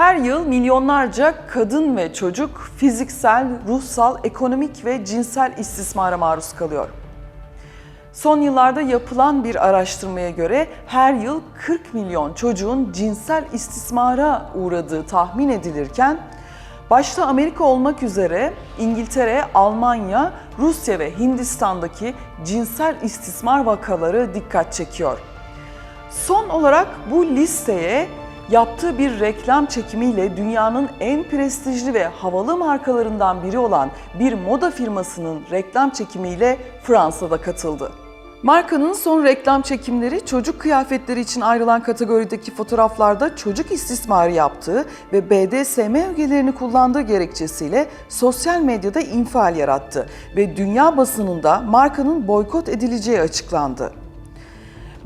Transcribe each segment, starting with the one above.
Her yıl milyonlarca kadın ve çocuk fiziksel, ruhsal, ekonomik ve cinsel istismara maruz kalıyor. Son yıllarda yapılan bir araştırmaya göre her yıl 40 milyon çocuğun cinsel istismara uğradığı tahmin edilirken başta Amerika olmak üzere İngiltere, Almanya, Rusya ve Hindistan'daki cinsel istismar vakaları dikkat çekiyor. Son olarak bu listeye yaptığı bir reklam çekimiyle dünyanın en prestijli ve havalı markalarından biri olan bir moda firmasının reklam çekimiyle Fransa'da katıldı. Markanın son reklam çekimleri çocuk kıyafetleri için ayrılan kategorideki fotoğraflarda çocuk istismarı yaptığı ve BDSM ögelerini kullandığı gerekçesiyle sosyal medyada infial yarattı ve dünya basınında markanın boykot edileceği açıklandı.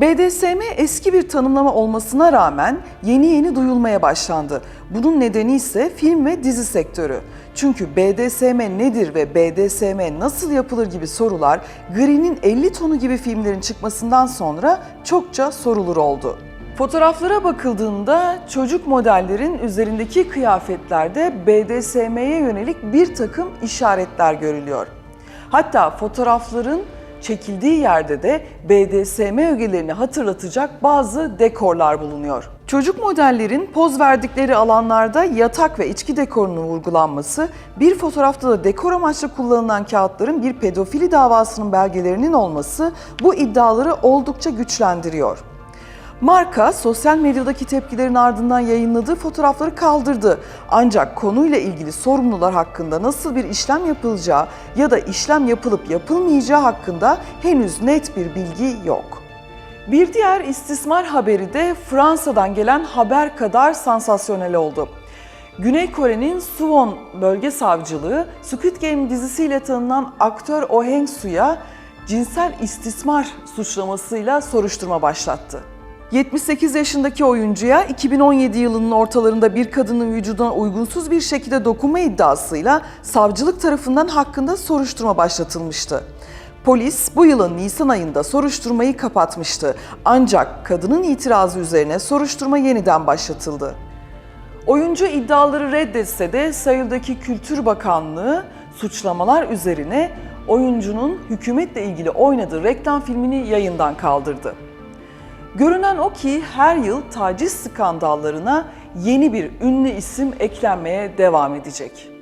BDSM eski bir tanımlama olmasına rağmen yeni yeni duyulmaya başlandı. Bunun nedeni ise film ve dizi sektörü. Çünkü BDSM nedir ve BDSM nasıl yapılır gibi sorular Green'in 50 tonu gibi filmlerin çıkmasından sonra çokça sorulur oldu. Fotoğraflara bakıldığında çocuk modellerin üzerindeki kıyafetlerde BDSM'ye yönelik bir takım işaretler görülüyor. Hatta fotoğrafların çekildiği yerde de BDSM ögelerini hatırlatacak bazı dekorlar bulunuyor. Çocuk modellerin poz verdikleri alanlarda yatak ve içki dekorunun vurgulanması, bir fotoğrafta da dekor amaçlı kullanılan kağıtların bir pedofili davasının belgelerinin olması bu iddiaları oldukça güçlendiriyor. Marka sosyal medyadaki tepkilerin ardından yayınladığı fotoğrafları kaldırdı. Ancak konuyla ilgili sorumlular hakkında nasıl bir işlem yapılacağı ya da işlem yapılıp yapılmayacağı hakkında henüz net bir bilgi yok. Bir diğer istismar haberi de Fransa'dan gelen haber kadar sansasyonel oldu. Güney Kore'nin Suwon Bölge Savcılığı Squid Game dizisiyle tanınan aktör Oh Heng-su'ya cinsel istismar suçlamasıyla soruşturma başlattı. 78 yaşındaki oyuncuya 2017 yılının ortalarında bir kadının vücuduna uygunsuz bir şekilde dokunma iddiasıyla savcılık tarafından hakkında soruşturma başlatılmıştı. Polis bu yılın Nisan ayında soruşturmayı kapatmıştı. Ancak kadının itirazı üzerine soruşturma yeniden başlatıldı. Oyuncu iddiaları reddetse de Seul'deki Kültür Bakanlığı suçlamalar üzerine oyuncunun hükümetle ilgili oynadığı reklam filmini yayından kaldırdı. Görünen o ki her yıl taciz skandallarına yeni bir ünlü isim eklenmeye devam edecek.